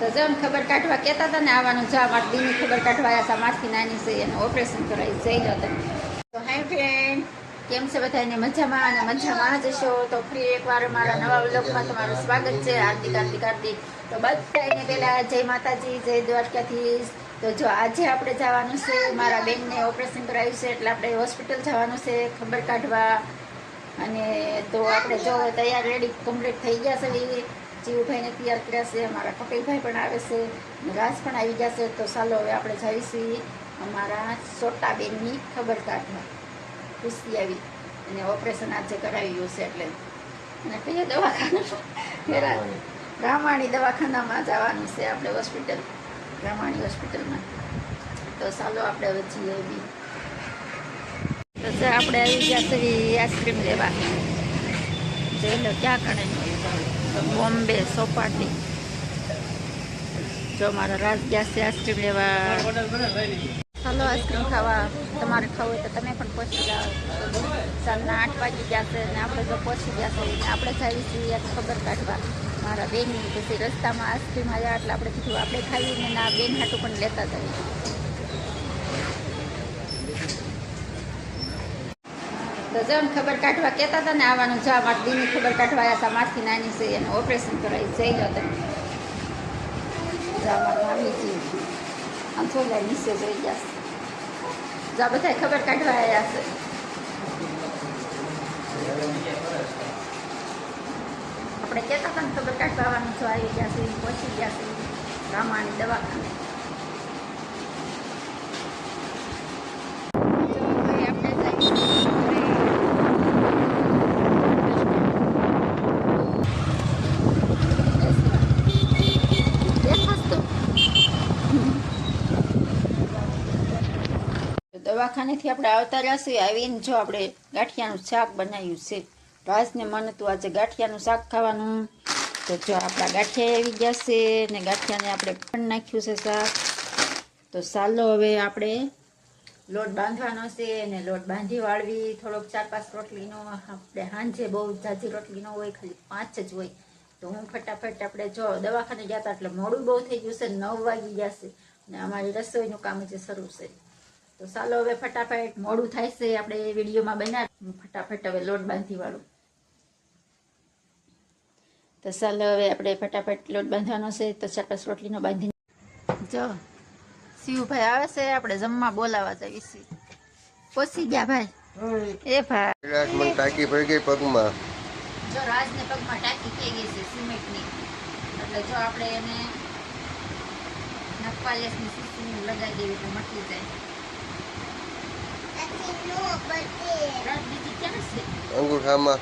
તો જેમ ખબર કાઢવા કહેતા હતા ને આવવાનું જા મારા દીની ખબર કાઢવા આવ્યા હતા. મારથી નાની છે, એનું ઓપરેશન કરાવી જઈ લો તો હાય ફ્રેન્ડ કેમ છે બધાને મજામાં અને મજામાં જ હશો તો ફરી એકવાર મારા નવા વ્લોગમાં તમારું સ્વાગત છે. હાર્દિક હાર્દિક હાર્દિક. તો બધાને પહેલા જય માતાજી, જય દ્વારકાધીશ. તો જો આજે આપણે જવાનું છે, મારા બેનને ઓપરેશન કરાવ્યું છે, એટલે આપણે હોસ્પિટલ જવાનું છે, ખબર કાઢવા. અને તો આપણે જો તૈયાર રેડી કમ્પ્લીટ થઈ ગયા છે. જીવુભાઈને તૈયાર કર્યા છે અમારા કપિલભાઈ પણ આવે છે રાજ પણ આવી ગયા છે તો ચાલો હવે આપણે જઈશું અમારા સોટાબેનની ખબર કાઢવા ખુશી આવી અને ઓપરેશન આજે કરાવ્યું છે એટલે. અને કયા દવાખાના રામાણી દવાખાનામાં જવાનું છે આપણે હોસ્પિટલ રામાણી હોસ્પિટલમાં. તો ચાલો આપણે હવે જઈએ બી. તો આપણે આવી ગયા છે આઈસ્ક્રીમ લેવા. જોઈ લો ક્યાં કણે. બોમ્બે સોપાટી. જો મારા રાસ ગયા આઈસ્ક્રીમ લેવા ચાલો આઈસ્ક્રીમ ખાવા. તમારે ખાવું હોય તો તમે પણ પહોંચી જાઓ. સાંજના આઠ વાગી ગયા છે ને આપણે તો પહોંચી ગયા છે આપણે જઈએ છીએ ખબર કાઢવા. મારા બેનની પછી રસ્તામાં આઈસ્ક્રીમ આવ્યા એટલે આપણે કીધું આપણે ખાઈને ના બેન હાટું પણ લેતા જઈએ તો જો ખબર કાઢવા કહેતા હતા ને આવવાનું જા મારી દીની ખબર કાઢવા આવ્યા હતા, મારથી નાની છે એનું ઓપરેશન કરાવી જઈ ગયો તમે જા મારા મામીજી આમ થોડા નીચે જોઈ ગયા છે. જા બધા ખબર કાઢવા આવ્યા છે. આપણે કહેતા હતા ખબર કાઢવા આવવાનું જો આવી ગયા છે પહોંચી ગયા છે રામાની દવાખાને જો હવે આપણે જઈએ દવાખાનેથી આપણે આવતા રહ્યા આવીને જો આપણે ગાંઠિયાનું શાક બનાવ્યું છે. રાજને મન હતું આજે ગાંઠિયાનું શાક ખાવાનું. તો જો આપણા ગાંઠિયા આવી ગયા છે ને ગાંઠિયાને આપણે પણ નાખ્યું છે શાક. તો ચાલો હવે આપણે લોટ બાંધવાનો છે અને લોટ બાંધી વાળવી. થોડોક ચાર પાંચ રોટલીનો આપણે સાંજે બહુ જાજી રોટલીનો હોય, ખાલી પાંચ જ હોય. તો હું ફટાફટ આપણે જો દવાખાને ગયા હતા એટલે મોડું બહુ થઈ ગયું છે, નવ વાગી ગયા છે. ને અમારી રસોઈનું કામ જે શરૂ છે. તો ચાલો હવે ફટાફટ મોડું થાય છે આપણે વિડીયોમાં બના ફટાફટ હવે લોટ બાંધી વાળું. તો ચાલો હવે આપણે ફટાફટ લોટ બાંધવાનો છે તો ચાર પાંચ રોટલીનો બાંધી જો શિવભાઈ આવે છે આપણે જમવા બોલાવા જઈએ છીએ. પહોંચી ગયા ભાઈ? એ ભાઈ. રાજમાં ટાંકી પડી ગઈ પગમાં. જો રાજને પગમાં ટાંકી થઈ ગઈ છે સિમેન્ટની. એટલે જો આપણે એને નફાલેસની સીસીની લગાવી દેવી તો મટી જાય. અંગૂઠામાં.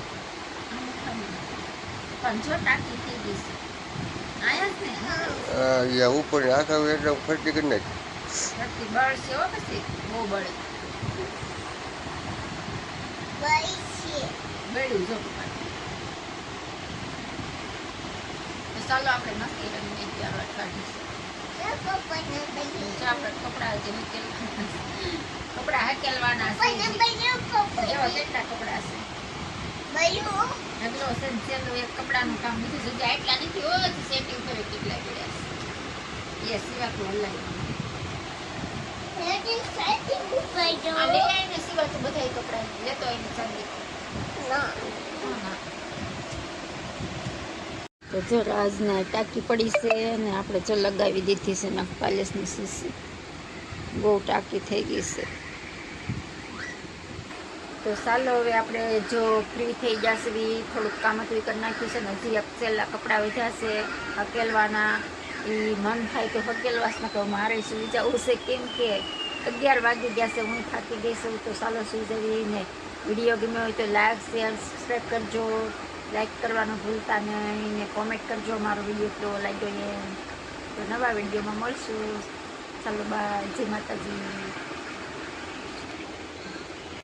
યા ઉપર આખા એટલે ફરતી કરી નાખી. બળ છે હો પછી બહુ બળે. બળ્યું જો ચાલો આપણે નક્કી રમીને ત્યારબાદ કાઢીશું કપડાં જે ને કપડાનું કામ બીજું જગ્યા એટલા નથી હોય સેટિંગ કરે કેટલા પડ્યા છે એ સિવાતું હલાવી સિવાતું બધાય કપડાં લેતો આવીને ચાંદી તો જો રાજને ટાંકી પડી છે અને આપણે જો લગાવી દીધી છે નખ શીશી બહુ ટાંકી થઈ ગઈ છે. તો ચાલો હવે આપણે જો ફ્રી થઈ જશે બી થોડુંક કામ હતું કરી નાખ્યું છે ને હજી છેલ્લા કપડાં વધ્યા છે, હકેલવાના. એ મન થાય તો હકેલવાસમાં તો મારે સુઈ જવું છે. કેમ કે અગિયાર વાગી ગયા છે, હું થાકી ગઈ છું. તો ચાલો સુઈ જવી ને. વીડિયો ગમ્યો હોય તો લાઈક, શેર સબસ્ક્રાઈબ કરજો. લાઈક કરવાનું ભૂલતા નહીં ને કોમેન્ટ કરજો મારો વીડિયો કેવો લાગ્યો એ. તો નવા વિડીયોમાં મળશું. ચાલો બાય જય માતાજી.